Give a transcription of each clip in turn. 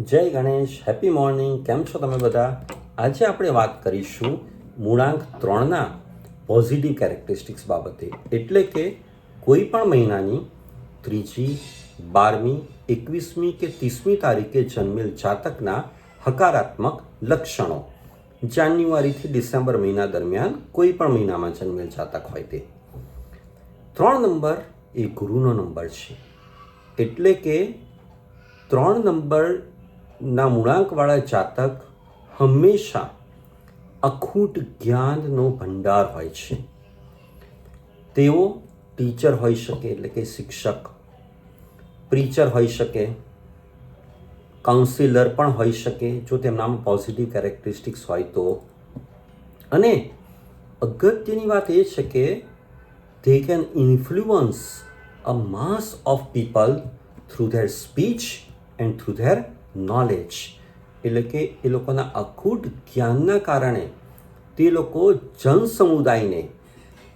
જય Ganesh happy morning કેમ છો તમે બધા? આજે આપણે વાત કરીશું મૂળાંક ત્રણના પોઝિટિવ કેરેક્ટરિસ્ટિક્સ બાબતે. એટલે કે કોઈ પણ મહિનાની ત્રીજી, બારમી, એકવીસમી કે ત્રીસમી તારીખે જન્મેલ જાતકના હકારાત્મક લક્ષણો. જાન્યુઆરીથી ડિસેમ્બર મહિના દરમિયાન કોઈ પણ મહિનામાં જન્મેલ જાતક હોય તે. ત્રણ નંબર એ ગુરુનો નંબર છે. એટલે કે ત્રણ નંબરના મૂળાંકવાળા જાતક હંમેશા અખૂટ જ્ઞાનનો ભંડાર હોય છે. તેઓ ટીચર હોઈ શકે એટલે કે શિક્ષક, પ્રીચર હોઈ શકે, કાઉન્સિલર પણ હોઈ શકે, જો તેમનામાં પોઝિટિવ કેરેક્ટરિસ્ટિક્સ હોય તો. અને અગત્યની વાત એ છે કે they can influence a mass of people through their speech and through their knowledge. એટલે કે એ લોકોના અખૂટ જ્ઞાનના કારણે તે લોકો જન સમુદાયને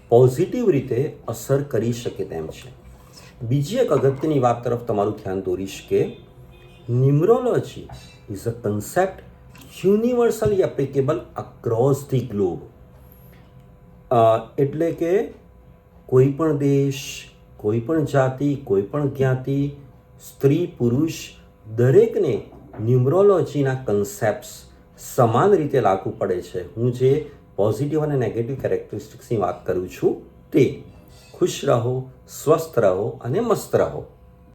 પોઝિટિવ રીતે અસર કરી શકે તેમ છે. બીજી એક અગત્યની વાત તરફ તમારું ધ્યાન દોરીશ કે numerology is a concept universally applicable across the globe એટલે કે કોઈ પણ દેશ, કોઈ પણ જાતિ, કોઈ પણ જ્ઞાતિ, સ્ત્રી, પુરુષ દરેકને ન્યુમરોલોજીના કન્સેપ્ટ્સ સમાન રીતે લાગુ પડે છે. હું જે પોઝિટિવ અને નેગેટિવ કેરેક્ટરિસ્ટિક્સની વાત કરું છું તે ખુશ રહો, સ્વસ્થ રહો અને મસ્ત રહો.